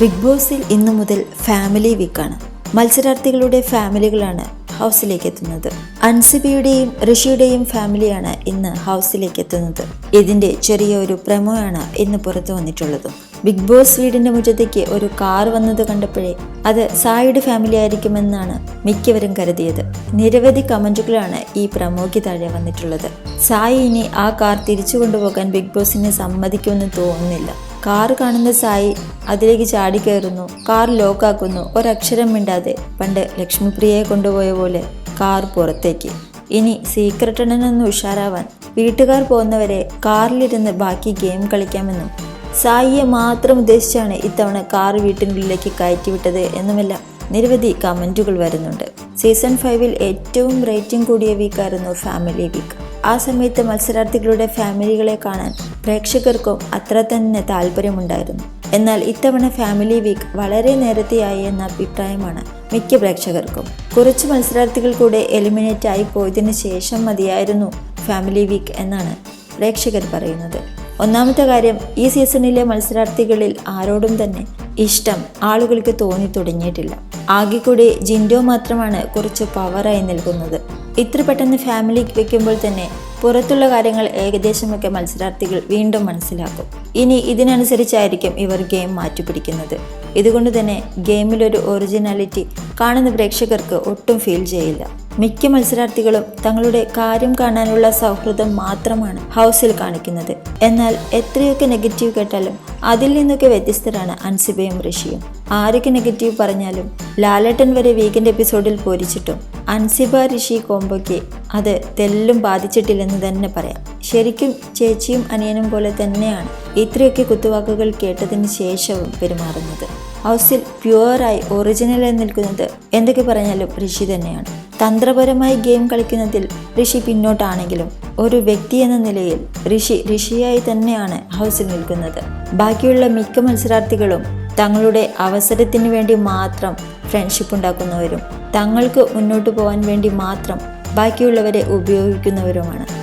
Big ബോസിൽ ഇന്നു മുതൽ ഫാമിലി വീക്കാണ് മത്സരാർത്ഥികളുടെ ഫാമിലികളാണ് ഹൗസിലേക്ക് എത്തുന്നത്. അൻസിബിയുടെയും ഋഷിയുടെയും ഫാമിലിയാണ് ഇന്ന് ഹൗസിലേക്ക് എത്തുന്നത്. ഇതിന്റെ ചെറിയ ഒരു പ്രമോയാണ് ഇന്ന് പുറത്തു വന്നിട്ടുള്ളത്. ബിഗ് ബോസ് വീടിന്റെ മുറ്റത്തേക്ക് ഒരു കാർ വന്നത് കണ്ടപ്പോഴേ അത് സായിയുടെ ഫാമിലി ആയിരിക്കുമെന്നാണ് മിക്കവരും കരുതിയത്. നിരവധി കമന്റുകളാണ് ഈ പ്രമോയ്ക്ക് താഴെ വന്നിട്ടുള്ളത്. സായി ഇനി ആ കാർ തിരിച്ചു കൊണ്ടുപോകാൻ ബിഗ് ബോസിനെ സമ്മതിക്കുമെന്ന് തോന്നുന്നില്ല. കാർ കാണുന്ന സായി അതിലേക്ക് ചാടിക്കയറുന്നു കാർ ലോക്കാക്കുന്നു. ഒരക്ഷരം മിണ്ടാതെ. പണ്ട് ലക്ഷ്മിപ്രിയയെ കൊണ്ടുപോയ പോലെ കാർ പുറത്തേക്ക്. ഇനി സീക്രട്ട് എണ്ണനൊന്ന് ഉഷാറാവാൻ വീട്ടുകാർ പോകുന്നവരെ കാറിലിരുന്ന് ബാക്കി ഗെയിം കളിക്കാമെന്നും സായിയെ മാത്രം ഉദ്ദേശിച്ചാണ് ഇത്തവണ കാർ വീട്ടിനുള്ളിലേക്ക് കയറ്റിവിട്ടത് എന്നുമെല്ലാം നിരവധി കമന്റുകൾ വരുന്നുണ്ട്. സീസൺ ഫൈവിൽ ഏറ്റവും റേറ്റിംഗ് കൂടിയ വീക്കായിരുന്നു ഫാമിലി വീക്ക്. ആ സമയത്ത് മത്സരാർത്ഥികളുടെ ഫാമിലികളെ കാണാൻ പ്രേക്ഷകർക്കും അത്ര തന്നെ താല്പര്യമുണ്ടായിരുന്നു. എന്നാൽ ഇത്തവണ ഫാമിലി വീക്ക് വളരെ നേരത്തെയായി എന്ന അഭിപ്രായമാണ് മിക്ക പ്രേക്ഷകർക്കും. കുറച്ച് മത്സരാർത്ഥികൾ കൂടെ എലിമിനേറ്റ് ആയി പോയതിനു ശേഷം മതിയായിരുന്നു ഫാമിലി വീക്ക് എന്നാണ് പ്രേക്ഷകർ പറയുന്നത്. ഒന്നാമത്തെ കാര്യം ഈ സീസണിലെ മത്സരാർത്ഥികളിൽ ആരോടും തന്നെ ഇഷ്ടം ആളുകൾക്ക് തോന്നി തുടങ്ങിയിട്ടില്ല. ആകെ കൂടി ജിൻഡോ മാത്രമാണ് കുറച്ച് പവറായി നിൽക്കുന്നത്. ഇത്ര പെട്ടെന്ന് ഫാമിലിക്ക് വെക്കുമ്പോൾ തന്നെ പുറത്തുള്ള കാര്യങ്ങൾ ഏകദേശമൊക്കെ മത്സരാർത്ഥികൾ വീണ്ടും മനസ്സിലാക്കും. ഇനി ഇതിനനുസരിച്ചായിരിക്കും ഇവർ ഗെയിം മാറ്റിപ്പിടിക്കുന്നത്. ഇതുകൊണ്ട് തന്നെ ഗെയിമിലൊരു ഒറിജിനാലിറ്റി കാണുന്ന പ്രേക്ഷകർക്ക് ഒട്ടും ഫീൽ ചെയ്യില്ല. മിക്ക മത്സരാർത്ഥികളും തങ്ങളുടെ കാര്യം കാണാനുള്ള സൗഹൃദം മാത്രമാണ് ഹൗസിൽ കാണിക്കുന്നത്. എന്നാൽ എത്രയൊക്കെ നെഗറ്റീവ് കേട്ടാലും അതിൽ നിന്നൊക്കെ വ്യത്യസ്തരാണ് അൻസിബയും ഋഷിയും. ആരൊക്കെ നെഗറ്റീവ് പറഞ്ഞാലും ലാലേട്ടൻ വരെ വീക്കെൻഡ് എപ്പിസോഡിൽ പോരിച്ചിട്ടും അൻസിബ ഋഷി കോംബോയ്ക്ക് അത് തെല്ലും ബാധിച്ചിട്ടില്ലെന്ന് തന്നെ പറയാം. ശരിക്കും ചേച്ചിയും അനിയനും പോലെ തന്നെയാണ് ഇത്രയൊക്കെ കുത്തുവാക്കുകൾ കേട്ടതിന് ശേഷവും പെരുമാറുന്നത്. ഹൗസിൽ പ്യുവറായി ഒറിജിനലായി നിൽക്കുന്നത് എന്തൊക്കെ പറഞ്ഞാലും ഋഷി തന്നെയാണ്. തന്ത്രപരമായി ഗെയിം കളിക്കുന്നതിൽ ഋഷി പിന്നോട്ടാണെങ്കിലും ഒരു വ്യക്തി എന്ന നിലയിൽ ഋഷി ഋഷിയായി തന്നെയാണ് ഹൗസിൽ നിൽക്കുന്നത്. ബാക്കിയുള്ള മിക്ക മത്സരാർത്ഥികളും തങ്ങളുടെ അവസരത്തിന് വേണ്ടി മാത്രം ഫ്രണ്ട്ഷിപ്പ് ഉണ്ടാക്കുന്നവരും തങ്ങൾക്ക് മുന്നോട്ട് പോകാൻ വേണ്ടി മാത്രം ബാക്കിയുള്ളവരെ ഉപയോഗിക്കുന്നവരുമാണ്.